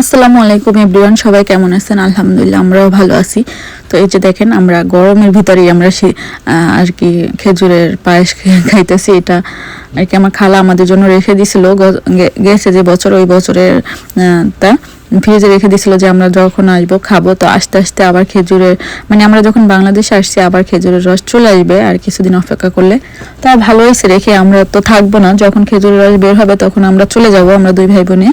আসসালামু আলাইকুম এভরিওয়ান, সবাই কেমন আছেন? আলহামদুলিল্লাহ, আমরাও ভালো আছি। তো এই যে দেখেন, আমরা গরমের ভিতরেই আমরা সে আর কি খেজুরের পায়েস খাইতেছি। এটা আর কি আমার খালা আমাদের জন্য রেখে দিছিল। গেছে যে বছর, ওই বছরের তা ফ্রিজে রেখে দিছিল যে আমরা যখন আসব, খাব। তো আস্তে আস্তে আবার খেজুরের মানে আমরা যখন বাংলাদেশে আসছি, আবার খেজুরের রস চলে আসবে আর কিছুদিন অপেক্ষা করলে। তা ভালো হয়েছে রেখে আমরা তো থাকব না। যখন খেজুরের রস বের হবে, তখন আমরা চলে যাব, আমরা দুই ভাই বোনে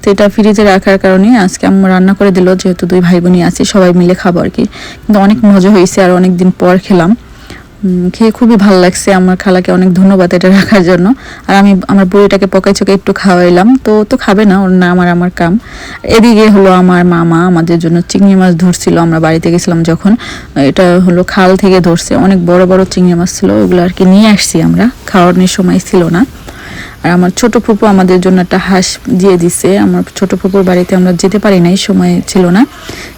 তো এটা ফ্রিজে রাখার কারণে আজকে আম্মু রান্না করে দিল, যেহেতু দুই ভাই বোনই আছি, সবাই মিলে খাব আর কি। কিন্তু অনেক মজা হয়েছে আর অনেক দিন পর খেলাম। খেয়ে খুবই ভালো লাগছে, আমার খালাকে অনেক ধন্যবাদ এটা রাখার জন্য। আর আমি আমার বুড়িটাকে পকাই চোখে একটু খাওয়াইলাম, তো তো খাবে না, ওর না আমার আমার কাম। এদিকে হলো আমার মামা, আমাদের জন্য চিংড়ি মাছ ধরছিল, আমরা বাড়িতে গেছিলাম যখন। এটা হলো খাল থেকে ধরছে, অনেক বড় বড় চিংড়ি মাছ ছিল, ওগুলো আর কি নিয়ে আসছি আমরা, খাওয়ানোর সময় ছিল না। আর আমার ছোট ফুপু আমাদের জন্য একটা হাঁস দিয়ে দিছে। আমার ছোট ফুপুর বাড়িতে আমরা যেতে পারি নাই, সময় ছিল না।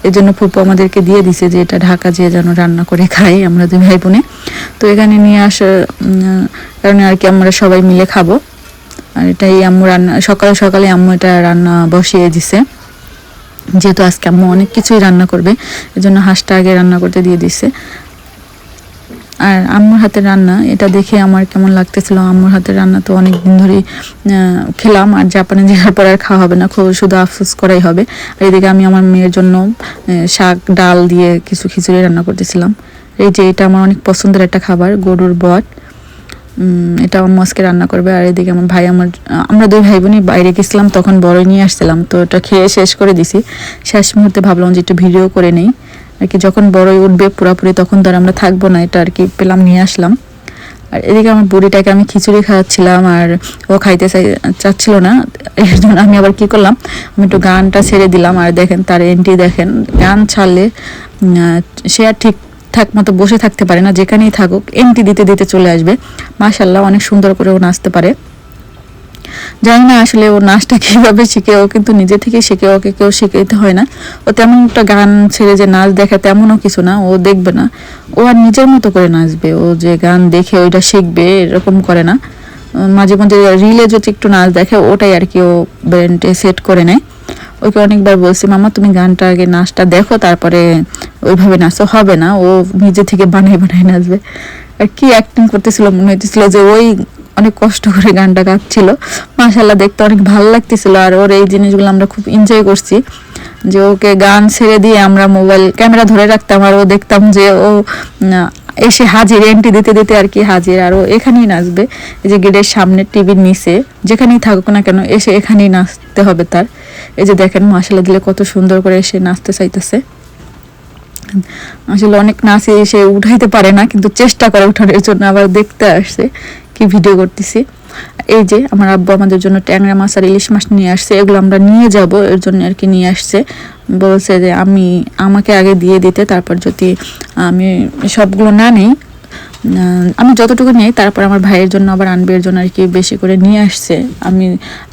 এর জন্য ফুপু আমাদেরকে দিয়ে দিছে যে এটা ঢাকা যেয়ে যেন রান্না করে খাই, আমরা দুই ভাই বোনে তো এখানে নিয়ে আসার কারণে আর কি আমরা সবাই মিলে খাব। আর এটাই আম্মু রান্না, সকালে সকালে আম্মু এটা রান্না বসিয়ে দিছে। যেহেতু আজকে আম্মু অনেক কিছুই রান্না করবে, এজন্য হাঁসটা আগে রান্না করতে দিয়ে দিছে। আর আম্মুর হাতের রান্না, এটা দেখে আমার কেমন লাগতেছিল। আম্মুর হাতের রান্না তো অনেক দিন ধরেই খেলাম, আর জাপানে যাওয়ার পর আর খাওয়া হবে না, খুব শুধু আফসোস করাই হবে। আর এদিকে আমি আমার মেয়ের জন্য শাক, ডাল দিয়ে কিছু খিচুড়ি রান্না করতেছিলাম। এই যে, এটা আমার অনেক পছন্দের একটা খাবার, গরুর বট। এটা আম্মু আজকে রান্না করবে, আর এদিকে আমার ভাই আমার, আমরা দুই ভাই বোনই বাইরে গেছিলাম, তখন বড়ই নিয়ে আসছিলাম। তো এটা খেয়ে শেষ করে দিছি। শেষ মুহূর্তে ভাবলাম যে একটু ভিডিও করে নেই। আর কি যখন বড়ই উঠবে পুরাপুরি তখন আর আমরা থাকব না, এটা আর কি পেলাম, নিয়ে আসলাম। আর এদিকে আমার বুড়িটাকে আমি খিচুড়ি খাওয়াচ্ছিলাম আর ও খাইতে চাই, চাচ্ছিল না, এর জন্য আমি আবার কি করলাম, আমি একটু গানটা ছেড়ে দিলাম আর দেখেন তার এন্ট্রি দেখেন, গান ছাড়লে সে আর ঠিক ঠাক মতো বসে থাকতে পারে না, যেখানেই থাকুক এমটি দিতে দিতে চলে আসবে। মাশাল্লাহ অনেক সুন্দর করে ও নাচতে পারে। জানি না আসলে ও নাচটা কীভাবে শিখে, ও কিন্তু নিজে থেকে শিখে, ওকে কেউ শিখাইতে হয় না। ও তেমন একটা গান ছেড়ে যে নাচ দেখে তেমনও কিছু না, ও দেখবে না। ও আর নিজের মতো করে নাচবে, ও যে গান দেখে ওইটা শিখবে, এরকম করে না। মাঝে মাঝে রিলে যদি একটু নাচ দেখে, ওটাই আর কি ও ব্রেনটে সেট করে নেয়। ওকে অনেকবার বলছি, মামা, তুমি গানটা আগে নাচটা দেখো, তারপরে ওইভাবে নাচো। হবে না, ও নিজে থেকে বানাই বানাই নাচবে। আর কি অ্যাক্টিং করতেছিল, মনে হইতেছিল যে ওই অনেক কষ্ট করে গানটা গাচ্ছিল। মাশাল্লাহ দেখতে অনেক ভালো লাগতেছিল আর ওর এই জিনিসগুলো আমরা খুব এনজয় করছি। যে ওকে গান ছেড়ে দিয়ে আমরা মোবাইল ক্যামেরা ধরে রাখতাম আর ও দেখতাম যে ও এসে হাজির এন্ট্রি দিতে দিতে আর কি হাজির। আর ও এখানেই নাচবে, এই যে গেটের সামনে টিভির নিচে, যেখানেই থাকুক না কেন এসে এখানেই নাচতে হবে তার। এই যে দেখেন মাসালা দিলে কত সুন্দর করে এসে নাচতে চাইতেছে। আসলে অনেক নাচে এসে উঠাইতে পারে না, কিন্তু চেষ্টা করে উঠানোর জন্য আবার দেখতে আসছে কি ভিডিও করতেছি? এই যে আমার আব্বু আমাদের জন্য ট্যাংরা মাছ আর ইলিশ মাছ নিয়ে আসছে, এগুলো আমরা নিয়ে যাব, এর জন্য আর কি নিয়ে আসছে। বলছে যে আমি, আমাকে আগে দিয়ে দিতে, তারপর যদি আমি সবগুলো না নেই আমি যতটুকু নেই, তারপর আমার ভাইয়ের জন্য আবার আনবে এর জন্য আর কি বেশি করে নিয়ে আসছে। আমি,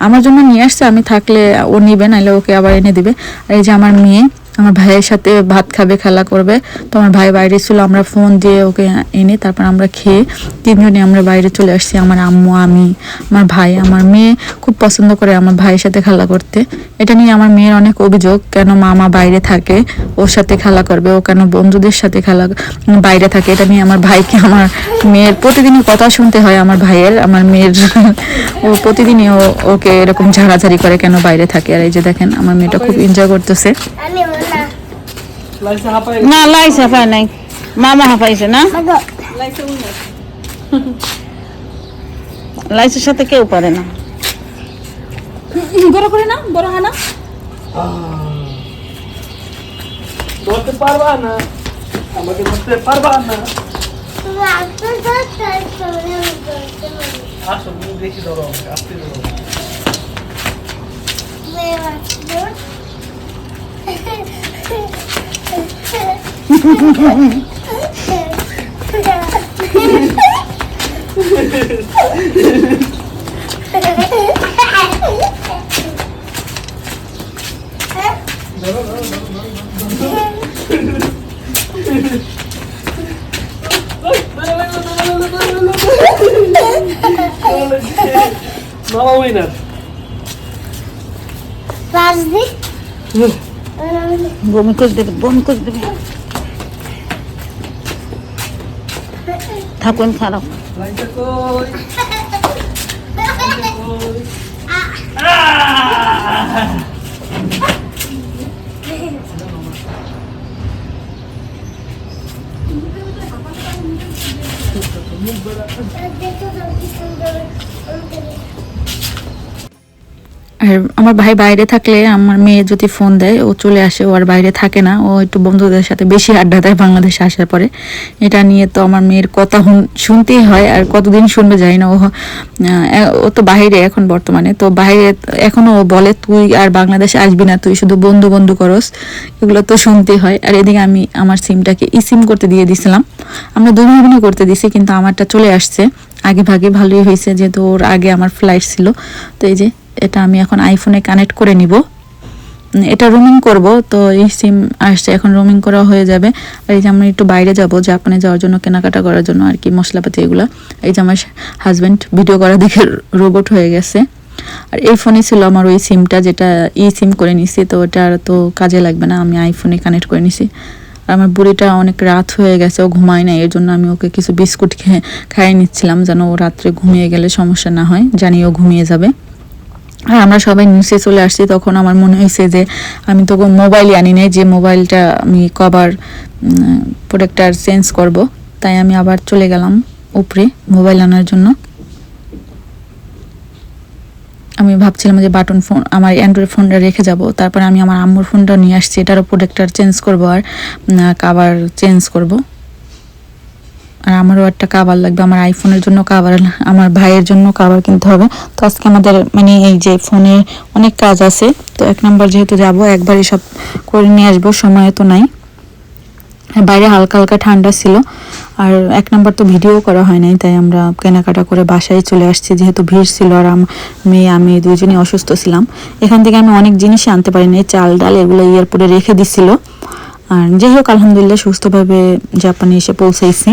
আমার জন্য নিয়ে আসছে, আমি থাকলে ও নিবে নাহলে ওকে আবার এনে দিবে। আর এই যে আমার মেয়ে আমার ভাইয়ের সাথে ভাত খাবে, খেলা করবে। তো আমার ভাই বাইরে ছিল, আমরা ফোন দিয়ে ওকে এনে তারপর আমরা খেয়ে তিনজনে আমরা বাইরে চলে আসছি। আমার আম্মু, আমি, আমার ভাই, আমার মেয়ে খুব পছন্দ করে আমার ভাইয়ের সাথে খেলা করতে। এটা নিয়ে আমার মেয়ের অনেক অভিযোগ, কেন মামা বাইরে থাকে, ওর সাথে খেলা করবে, ও কেন বন্ধুদের সাথে খেলা বাইরে থাকে। এটা নিয়ে আমার ভাইকে, আমার মেয়ের প্রতিদিনই কথা শুনতে হয় আমার ভাইয়ের, আমার মেয়ের। ও প্রতিদিনই ওকে এরকম ঝাড়াঝাড়ি করে কেন বাইরে থাকে। আর এই যে দেখেন, আমার মেয়েটা খুব এনজয় করতেছে। না লাইসা হাঁপাই না লাইস হাফায় নাই। মামা হাফাইছে না? লাইসের সাথে কেউ পারে না। বড় করে না বড় হানা? ধরতে পারবা না আমাকে ধরতে পারবা না। আসো দেখি ধরো আসতে ধরো। Nala oynar. Verdi. বমি করে দেবে বমি করে দেবে থাকুন খারাপ লাইটটা কই দেখো তো কি সুন্দর আর আমার ভাই বাইরে থাকলে আমার মেয়ে যদি ফোন দেয়, ও চলে আসে, ও আর বাইরে থাকে না। ও একটু বন্ধুদের সাথে বেশি আড্ডা দেয় বাংলাদেশে আসার পরে। এটা নিয়ে তো আমার মেয়ের কথা শুনতেই হয় আর কতদিন শুনবে যাই না। ও ও তো বাইরে এখন বর্তমানে। তো বাইরে এখনও ও বলে, তুই আর বাংলাদেশে আসবি না, তুই শুধু বন্ধু বন্ধু করস। এগুলো তো শুনতেই হয়। আর এদিকে আমি আমার সিমটাকে ই সিম করতে দিয়ে দিছিলাম। আমরা ভাই করতে দিছি, কিন্তু আমারটা চলে আসছে। আগে ভাগে ভালোই হয়েছে, যেহেতু ওর আগে আমার ফ্লাইট ছিল। তো এই যে এটা আমি এখন আইফোনে কানেক্ট করে নিব। এটা রোমিং করব, তো এই সিম আসছে, এখন রোমিং করা হয়ে যাবে। আর এই যে আমি একটু বাইরে যাব জাপানে যাওয়ার জন্য, কেনাকাটা করার জন্য আর কি, মশলাপাতি এগুলো। এই যে আমার হাজব্যান্ড ভিডিও করা দেখে রোবট হয়ে গেছে। আর এই ফোনে ছিল আমার ওই সিমটা যেটা ই সিম করে নিছি, তো ওটা আর তো কাজে লাগবে না, আমি আইফোনে কানেক্ট করে নিছি। আর আমার বুড়িটা অনেক রাত হয়ে গেছে, ও ঘুমায় না এর জন্য আমি ওকে কিছু বিস্কুট খেয়ে খাইয়ে নিচ্ছিলাম, যেন ও রাত্রে ঘুমিয়ে গেলে সমস্যা না হয়, জানি ও ঘুমিয়ে যাবে। আর আমরা সবাই নিচে চলে আসছি, তখন আমার মনে হয়েছে যে আমি তো মোবাইলই আনি নাই, যে মোবাইলটা আমি কভার প্রোডাক্টটা চেঞ্জ করব। তাই আমি আবার চলে গেলাম উপরে মোবাইল আনার জন্য। আমি ভাবছিলাম যে বাটন ফোন আমার অ্যান্ড্রয়েড ফোনটা রেখে যাব। তারপর আমি আমার আম্মুর ফোনটা নিয়ে আসছি, এটারও প্রোডাক্টটা চেঞ্জ করব আর কাভার চেঞ্জ করব। আর আমারও একটা কাভার লাগবে, আমার আইফোনের জন্য কাভার আমার ভাইয়ের জন্য কাভার কিনতে হবে। তো আজকে আমাদের মানে এই যে ফোনে অনেক কাজ আছে, তো এক নম্বর যেহেতু যাব একবারই সব করে নিয়ে আসব, সময় তো নাই। বাইরে হালকা হালকা ঠান্ডা ছিল, আর এক নম্বর তো ভিডিও করা হয় নাই, তাই আমরা কেনাকাটা করে বাসায় চলে আসছি, যেহেতু ভিড় ছিল আর মেয়ে, আমি দুজনেই অসুস্থ ছিলাম। এখান থেকে আমি অনেক জিনিসই আনতে পারিনি, চাল, ডাল এগুলো এয়ারপোর্টে রেখে দিছিল। আর যাই হোক, আলহামদুলিল্লাহ সুস্থভাবে জাপানে এসে পৌঁছাইছি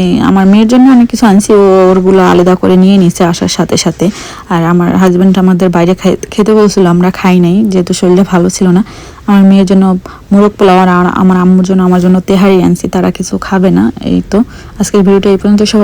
এই আমার মেয়ের জন্য অনেক কিছু আনছি ওরগুলো আলাদা করে নিয়ে নিছে আসার সাথে সাথে। আর আমার হাজব্যান্ড আমাদের বাইরে খেতে বলছিল, আমরা খাই নাই, যেহেতু শরীরটা ভালো ছিল না। আমার মেয়ের জন্য মোরগ পোলাও আর আমার আম্মুর জন্য, আমার জন্য তেহারি আনছি, তারা কিছু খাবে না, এই তো। আজকের ভিডিওটা এই পর্যন্ত, সবাই